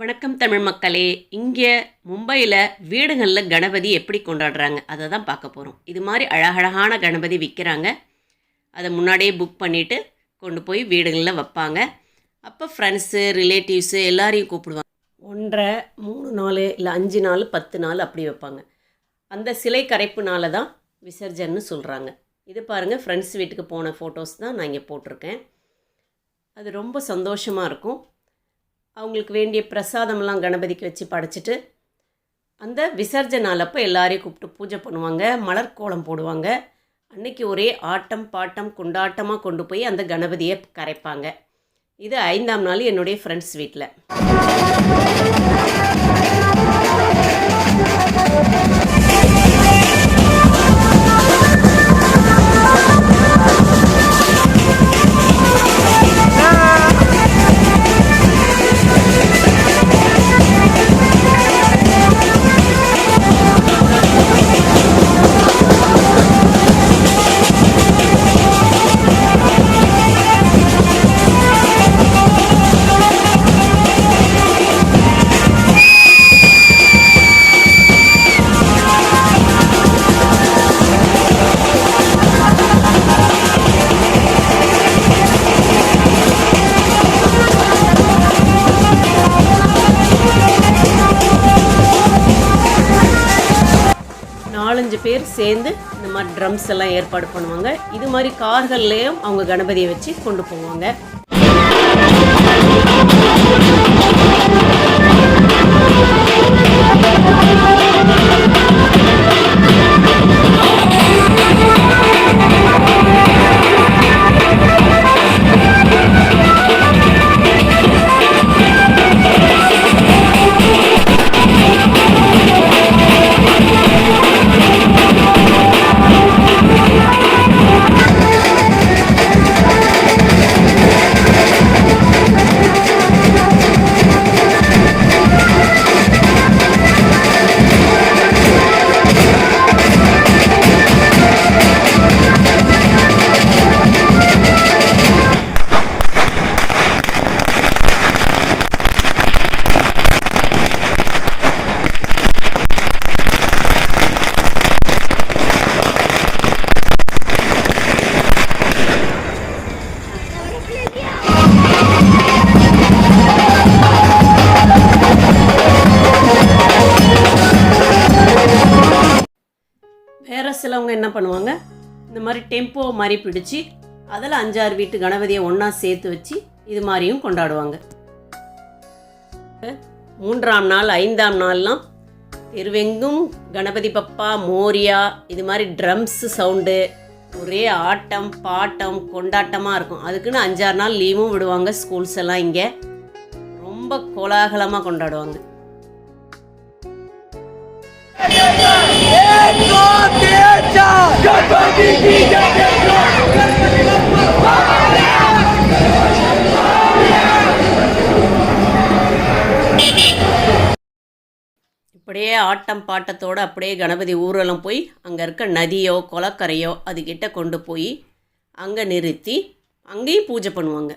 வணக்கம் தமிழ் மக்களே. இங்கே மும்பையில் வீடுகளில் கணபதி எப்படி கொண்டாடுறாங்க? அதை தான் பார்க்க போகிறோம் இது மாதிரி அழகழகான கணபதி விற்கிறாங்க அதை முன்னாடியே புக் பண்ணிவிட்டு கொண்டு போய் வீடுகளில் வைப்பாங்க. அப்போ ஃப்ரெண்ட்ஸு ரிலேட்டிவ்ஸு எல்லாரையும் கூப்பிடுவாங்க. ஒன்றரை மூணு நாள் இல்லை அஞ்சு நாள் பத்து நாள் அப்படி வைப்பாங்க. அந்த சிலை கரைப்புனால தான் விசர்ஜன்னு சொல்கிறாங்க இது பாருங்கள் ஃப்ரெண்ட்ஸ் வீட்டுக்கு போன ஃபோட்டோஸ் தான் நான் இங்கே போட்டிருக்கேன். அது ரொம்ப சந்தோஷமாக இருக்கும். அவங்களுக்கு வேண்டிய பிரசாதம்லாம் கணபதிக்கு வச்சு படைச்சிட்டு அந்த விசர்ஜனால் அப்போ எல்லாரையும் கூப்பிட்டு பூஜை பண்ணுவாங்க மலர் கோலம் போடுவாங்க. அன்னைக்கு ஒரே ஆட்டம் பாட்டம் கொண்டாட்டமாக கொண்டு போய் அந்த கணபதியை கரைப்பாங்க. இது ஐந்தாம் நாள் என்னுடைய ஃப்ரெண்ட்ஸ் வீட்டில் நாலஞ்சு பேர் சேர்ந்து இந்த மாதிரி ட்ரம்ஸ் எல்லாம் ஏற்பாடு பண்ணுவாங்க. இது மாதிரி கார்கள்லேயும் அவங்க கணபதியை வச்சு கொண்டு போவாங்க. சிலவங்க என்ன பண்ணுவாங்க? இந்த மாதிரி டெம்போ மாதிரி பிடிச்சி அதில் அஞ்சாறு வீட்டு கணபதியை ஒன்றா சேர்த்து வச்சு இது மாதிரியும் கொண்டாடுவாங்க. மூன்றாம் நாள் ஐந்தாம் நாள்லாம் தெருவெங்கும் கணபதி பப்பா மோரியா இது மாதிரி ட்ரம்ஸ் சவுண்டு ஒரே ஆட்டம் பாட்டம் கொண்டாட்டமாக இருக்கும். அதுக்குன்னு அஞ்சாறு நாள் லீவும் விடுவாங்க ஸ்கூல்ஸ் எல்லாம் இங்கே. ரொம்ப கோலாகலமாக கொண்டாடுவாங்க. அப்படியே ஆட்டம் பாட்டத்தோடு அப்படியே கணபதி ஊர்வலம் போய் அங்கே இருக்க நதியோ குளக்கரையோ அதுக்கிட்ட கொண்டு போய் அங்கே நிறுத்தி அங்கேயும் பூஜை பண்ணுவாங்க.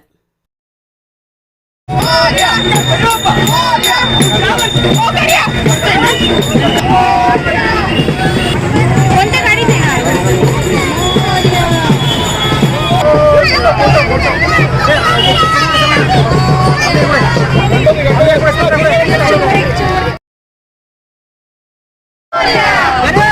Yeah.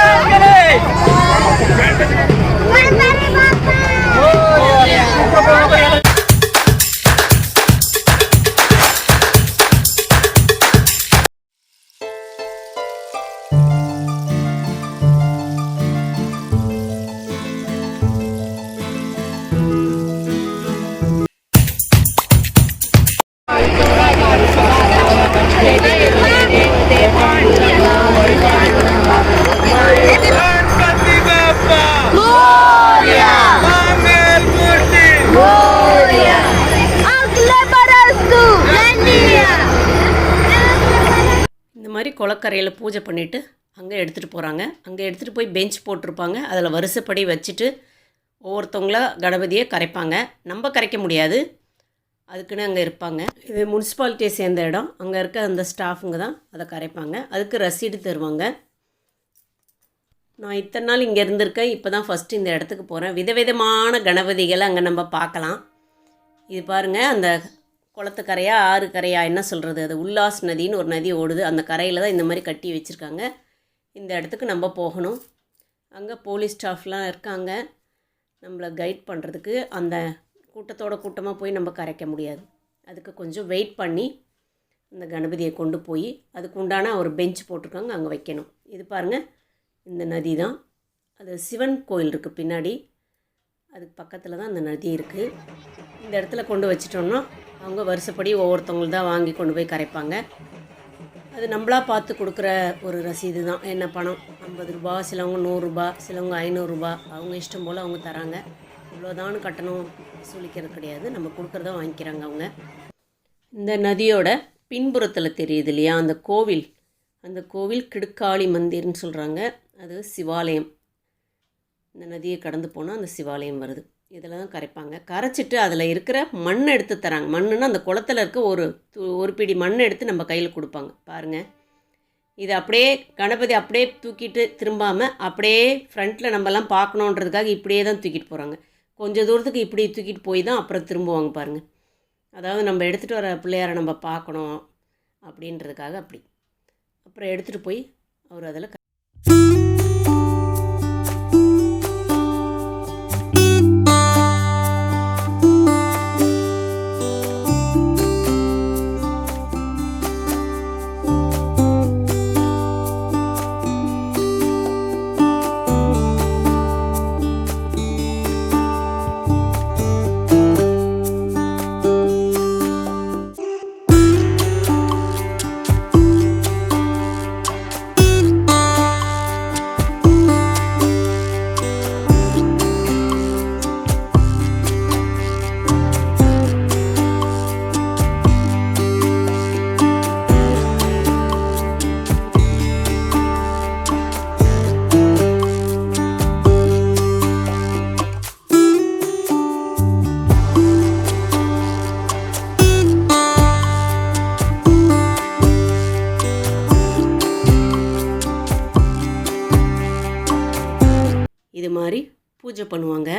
குளக்கரையில் பூஜை பண்ணிவிட்டு அங்கே எடுத்துகிட்டு போகிறாங்க அங்கே எடுத்துகிட்டு போய் பெஞ்ச் போட்டிருப்பாங்க. அதில் வரிசைப்படி வச்சுட்டு ஒவ்வொருத்தவங்களாக கணபதியை கரைப்பாங்க. நம்ம கரைக்க முடியாது. அதுக்குன்னு அங்கே இருப்பாங்க. இது முனிசிபாலிட்டியை சேர்ந்த இடம். அங்கே இருக்க அந்த ஸ்டாஃபுங்க தான் அதை கரைப்பாங்க. அதுக்கு ரசீடு தருவாங்க. நான் இத்தனை நாள் இங்கே இருந்திருக்கேன். இப்போ தான் ஃபஸ்ட்டு இந்த இடத்துக்கு போகிறேன் விதவிதமான கணபதிகளை அங்கே நம்ம பார்க்கலாம். இது பாருங்கள் அந்த குளத்துக்கரையா ஆறு கரையா என்ன சொல்கிறது அது உல்லாஸ் நதின்னு ஒரு நதி ஓடுது. அந்த கரையில் தான் இந்த மாதிரி கட்டி வச்சுருக்காங்க. இந்த இடத்துக்கு நம்ம போகணும். அங்கே போலீஸ் ஸ்டாஃப்லாம் இருக்காங்க. நம்மளை கைட் பண்ணுறதுக்கு அந்த கூட்டத்தோட கூட்டமாக போய் நம்ம கரைக்க முடியாது. அதுக்கு கொஞ்சம் வெயிட் பண்ணி அந்த கணபதியை கொண்டு போய் அதுக்கு உண்டான ஒரு பெஞ்ச் போட்டிருக்காங்க. அங்கே வைக்கணும். இது பாருங்கள் இந்த நதி தான். அது சிவன் கோயில் இருக்குது பின்னாடி. அதுக்கு பக்கத்தில் தான் அந்த நதி இருக்குது இந்த இடத்துல கொண்டு வச்சிட்டோம்னா அவங்க வருஷப்படி ஒவ்வொருத்தவங்களும் தான் வாங்கி கொண்டு போய் கரைப்பாங்க. அது நம்மளா பார்த்து கொடுக்குற ஒரு ரசீது தான். என்ன பணம்? ஐம்பது ரூபா சிலவங்க நூறுரூபா சிலவங்க ஐநூறுரூபா அவங்க இஷ்டம் போல் அவங்க தராங்க. இவ்வளோதான் கட்டணம் சொல்லிக்கிறது கிடையாது. நம்ம கொடுக்குறத வாங்கிக்கிறாங்க அவங்க. இந்த நதியோட பின்புறத்தில் தெரியுது இல்லையா? அந்த கோவில். அந்த கோவில் கிடுக்காளி மந்திர்னு சொல்கிறாங்க அது சிவாலயம். இந்த நதியை கடந்து போனால் அந்த சிவாலயம் வருது. இதில் தான் கரைப்பாங்க. கரைச்சிட்டு அதில் இருக்கிற மண் எடுத்து தராங்க. மண்ணுன்னா அந்த குளத்துல இருக்க ஒரு ஒரு பிடி மண் எடுத்து நம்ம கையில் கொடுப்பாங்க. பாருங்கள் இது அப்படியே கணபதி அப்படியே தூக்கிட்டு திரும்பாமல் அப்படியே ஃப்ரண்ட்டில் நம்மலாம் பார்க்கணுன்றதுக்காக இப்படியே தான் தூக்கிட்டு போகிறாங்க கொஞ்சம் தூரத்துக்கு இப்படி தூக்கிட்டு போய் தான் அப்புறம் திரும்புவாங்க பாருங்கள் அதாவது நம்ம எடுத்துகிட்டு வர பிள்ளையாரை நம்ம பார்க்கணும் அப்படின்றதுக்காக அப்படி. அப்புறம் எடுத்துகிட்டு போய் அவர் அதில் இது மாதிரி பூஜை பண்ணுவாங்க.